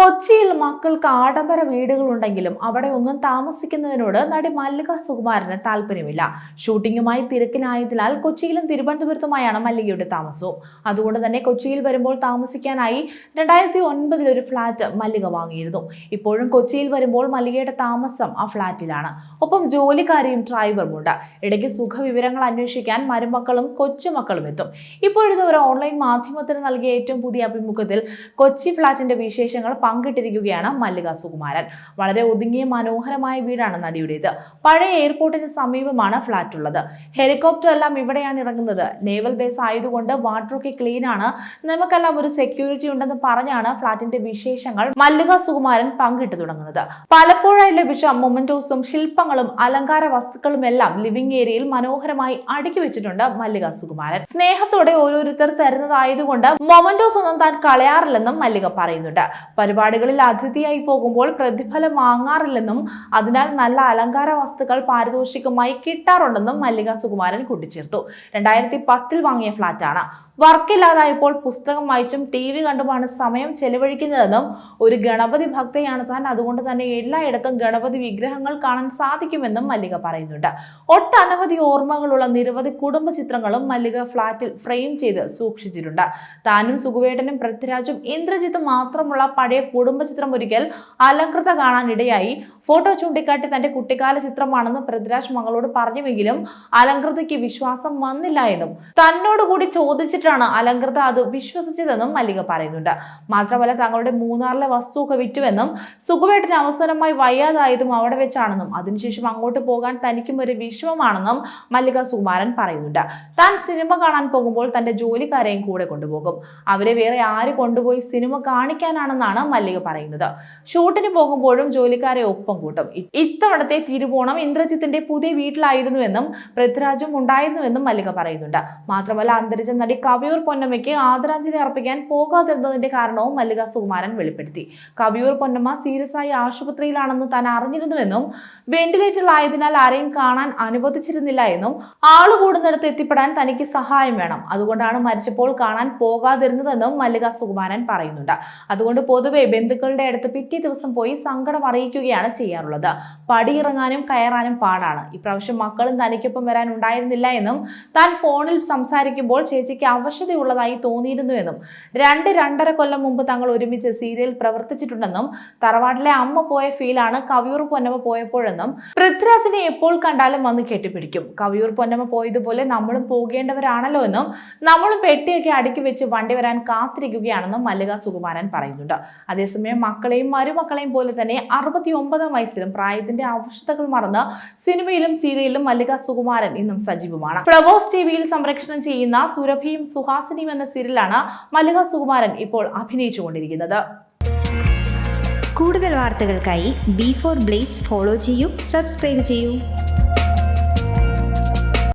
കൊച്ചിയിൽ മക്കൾക്ക് ആഡംബര വീടുകളുണ്ടെങ്കിലും അവിടെ ഒന്നും താമസിക്കുന്നതിനോട് നടി മല്ലിക സുകുമാരന് താല്പര്യമില്ല. ഷൂട്ടിങ്ങുമായി തിരക്കിനായതിനാൽ കൊച്ചിയിലും തിരുവനന്തപുരത്തുമായാണ് മല്ലികയുടെ താമസവും. അതുകൊണ്ട് തന്നെ കൊച്ചിയിൽ വരുമ്പോൾ താമസിക്കാനായി രണ്ടായിരത്തി ഒൻപതിൽ ഒരു ഫ്ളാറ്റ് മല്ലിക വാങ്ങിയിരുന്നു. ഇപ്പോഴും കൊച്ചിയിൽ വരുമ്പോൾ മല്ലികയുടെ താമസം ആ ഫ്ളാറ്റിലാണ് ഒപ്പം ജോലിക്കാരിയും ഡ്രൈവറുമുണ്ട്. ഇടയ്ക്ക് സുഖവിവരങ്ങൾ അന്വേഷിക്കാൻ മരുമക്കളും കൊച്ചുമക്കളും എത്തും. ഇപ്പോഴത്തെ ഒരു ഓൺലൈൻ മാധ്യമത്തിന് നൽകിയ ഏറ്റവും പുതിയ അഭിമുഖത്തിൽ കൊച്ചി ഫ്ളാറ്റിന്റെ വിശേഷങ്ങൾ പങ്കിട്ടിരിക്കുകയാണ് മല്ലിക സുകുമാരൻ. വളരെ ഒതുങ്ങിയ മനോഹരമായ വീടാണ് നടിയുടേത്. പഴയ എയർപോർട്ടിന് സമീപമാണ് ഫ്ളാറ്റ് ഉള്ളത് ഹെലികോപ്റ്റർ എല്ലാം ഇവിടെയാണ് ഇറങ്ങുന്നത്. നേവൽ ബേസ് ആയതുകൊണ്ട് വാട്ടറൊക്കെ ക്ലീൻ ആണ്. നമുക്കെല്ലാം ഒരു സെക്യൂരിറ്റി ഉണ്ടെന്ന് പറഞ്ഞാണ് ഫ്ളാറ്റിന്റെ വിശേഷങ്ങൾ മല്ലിക സുകുമാരൻ പങ്കിട്ട് തുടങ്ങുന്നത്. പലപ്പോഴായി ലഭിച്ച മൊമെന്റോസും ശില്പങ്ങളും അലങ്കാര വസ്തുക്കളും എല്ലാം ലിവിംഗ് ഏരിയയിൽ മനോഹരമായി അടുക്കി വെച്ചിട്ടുണ്ട് മല്ലിക സുകുമാരൻ. സ്നേഹത്തോടെ ഓരോരുത്തർ തരുന്നതായതുകൊണ്ട് മൊമെന്റോസ് ഒന്നും താൻ കളയാറില്ലെന്നും മല്ലിക പറയുന്നുണ്ട്. പരിപാടികളിൽ അതിഥിയായി പോകുമ്പോൾ പ്രതിഫലം വാങ്ങാറില്ലെന്നും അതിനാൽ നല്ല അലങ്കാര വസ്തുക്കൾ പാരിതോഷികമായി കിട്ടാറുണ്ടെന്നും മല്ലിക സുകുമാരൻ കൂട്ടിച്ചേർത്തു. രണ്ടായിരത്തി പത്തിൽ വാങ്ങിയ ഫ്ളാറ്റാണ് വർക്കില്ലാതായപ്പോൾ പുസ്തകം വായിച്ചും ടി വി കണ്ടുമാണ് സമയം ചെലവഴിക്കുന്നതെന്നും ഒരു ഗണപതി ഭക്തയാണ് താൻ. അതുകൊണ്ട് തന്നെ എല്ലായിടത്തും ഗണപതി വിഗ്രഹങ്ങൾ കാണാൻ സാധിക്കുമെന്നും മല്ലിക പറയുന്നുണ്ട്. ഒട്ടനവധി ഓർമ്മകളുള്ള നിരവധി കുടുംബ ചിത്രങ്ങളും മല്ലിക ഫ്ളാറ്റിൽ ഫ്രെയിം ചെയ്ത് സൂക്ഷിച്ചിട്ടുണ്ട്. താനും സുഖുവേട്ടനും പൃഥ്വിരാജും ഇന്ദ്രജിത്തും മാത്രമുള്ള പഴയ കുടുംബ ചിത്രം ഒരിക്കൽ അലങ്കൃത കാണാനിടയായി. ഫോട്ടോ ചൂണ്ടിക്കാട്ടി തന്റെ കുട്ടിക്കാല ചിത്രമാണെന്ന് പൃഥ്വിരാജ് മകളോട് പറഞ്ഞുവെങ്കിലും അലങ്കൃതയ്ക്ക് വിശ്വാസം വന്നില്ല എന്നും തന്നോട് കൂടി ചോദിച്ചിട്ടാണ് അലങ്കൃത അത് വിശ്വസിച്ചതെന്നും മല്ലിക പറയുന്നുണ്ട്. മാത്രമല്ല തങ്ങളുടെ മൂന്നാറിലെ വസ്തുവൊക്കെ വിറ്റുവെന്നും സുഖവേട്ടന് അവസരമായി വയ്യാതായതും അവിടെ വെച്ചാണെന്നും അതിനുശേഷം അങ്ങോട്ട് പോകാൻ തനിക്കും ഒരു വിഷമമാണെന്നും മല്ലിക സുകുമാരൻ പറയുന്നുണ്ട്. താൻ സിനിമ കാണാൻ പോകുമ്പോൾ തന്റെ ജോലിക്കാരെയും കൂടെ കൊണ്ടുപോകും. അവരെ വേറെ ആര് കൊണ്ടുപോയി സിനിമ കാണിക്കാനാണെന്നാണ് മല്ലിക പറയുന്നത്. ഷൂട്ടിന് പോകുമ്പോഴും ജോലിക്കാരെ ഒപ്പം കൂട്ടും. ഇത്തവണത്തെ തിരുവോണം ഇന്ദ്രജിത്തിന്റെ പുതിയ വീട്ടിലായിരുന്നുവെന്നും പൃഥ്വിരാജും ഉണ്ടായിരുന്നുവെന്നും മല്ലിക പറയുന്നുണ്ട്. മാത്രമല്ല അന്തരിച്ച നടി കവിയൂർ പൊന്നമ്മയ്ക്ക് ആദരാഞ്ജലി അർപ്പിക്കാൻ പോകാതിരുന്നതിന്റെ കാരണവും മല്ലിക സുകുമാരൻ വെളിപ്പെടുത്തി. കവിയൂർ പൊന്നമ്മ സീരിയസ് ആയി ആശുപത്രിയിലാണെന്ന് താൻ അറിഞ്ഞിരുന്നുവെന്നും വെന്റിലേറ്ററിലായതിനാൽ ആരെയും കാണാൻ അനുവദിച്ചിരുന്നില്ല എന്നും ആൾ കൂടുന്നിടത്ത് എത്തിപ്പെടാൻ തനിക്ക് സഹായം വേണം. അതുകൊണ്ടാണ് മരിച്ചപ്പോൾ കാണാൻ പോകാതിരുന്നതെന്നും മല്ലിക സുകുമാരൻ പറയുന്നുണ്ട്. അതുകൊണ്ട് പൊതുവെ ബന്ധുക്കളുടെ അടുത്ത് പിറ്റേ ദിവസം പോയി സങ്കടം അറിയിക്കുകയാണ് ചെയ്യാറുള്ളത്. പടിയിറങ്ങാനും കയറാനും പാടാണ്. ഇപ്രാവശ്യം മക്കളും തനിക്കൊപ്പം വരാൻ ഉണ്ടായിരുന്നില്ല എന്നും താൻ ഫോണിൽ സംസാരിക്കുമ്പോൾ ചേച്ചിക്ക് അവശതയുള്ളതായി തോന്നിയിരുന്നുവെന്നും രണ്ട് രണ്ടര കൊല്ലം മുമ്പ് തങ്ങൾ ഒരുമിച്ച് സീരിയൽ പ്രവർത്തിച്ചിട്ടുണ്ടെന്നും തറവാട്ടിലെ അമ്മ പോയ ഫീലാണ് കവിയൂർ പൊന്നമ്മ പോയപ്പോഴെന്നും പൃഥ്വിരാജിനെ എപ്പോൾ കണ്ടാലും വന്ന് കെട്ടിപ്പിടിക്കും. കവിയൂർ പൊന്നമ്മ പോയതുപോലെ നമ്മളും പോകേണ്ടവരാണല്ലോ എന്നും നമ്മളും പെട്ടിയൊക്കെ അടുക്കി വെച്ച് വണ്ടി വരാൻ കാത്തിരിക്കുകയാണെന്നും മല്ലിക സുകുമാരൻ പറയുന്നുണ്ട്. അതേസമയം മക്കളെയും മരുമക്കളെയും പോലെ തന്നെ അറുപത്തി ഒമ്പതാം വയസ്സിലും പ്രായത്തിന്റെ അവശതകൾ മറന്ന് സിനിമയിലും സീരിയലിലും മല്ലിക സുകുമാരൻ ഇന്നും സജീവമാണ്. ഫ്ലവേഴ്സ് ടിവിയിൽ സംരക്ഷണം ചെയ്യുന്ന സുരഭിയും സുഹാസിനിയും എന്ന സീരിയലാണ് മല്ലിക സുകുമാരൻ ഇപ്പോൾ അഭിനയിച്ചുകൊണ്ടിരിക്കുന്നത്. കൂടുതൽ വാർത്തകൾക്കായി ബി ഫോർ ബ്ലേസ് ഫോളോ ചെയ്യൂ സബ്സ്ക്രൈബ് ചെയ്യൂ.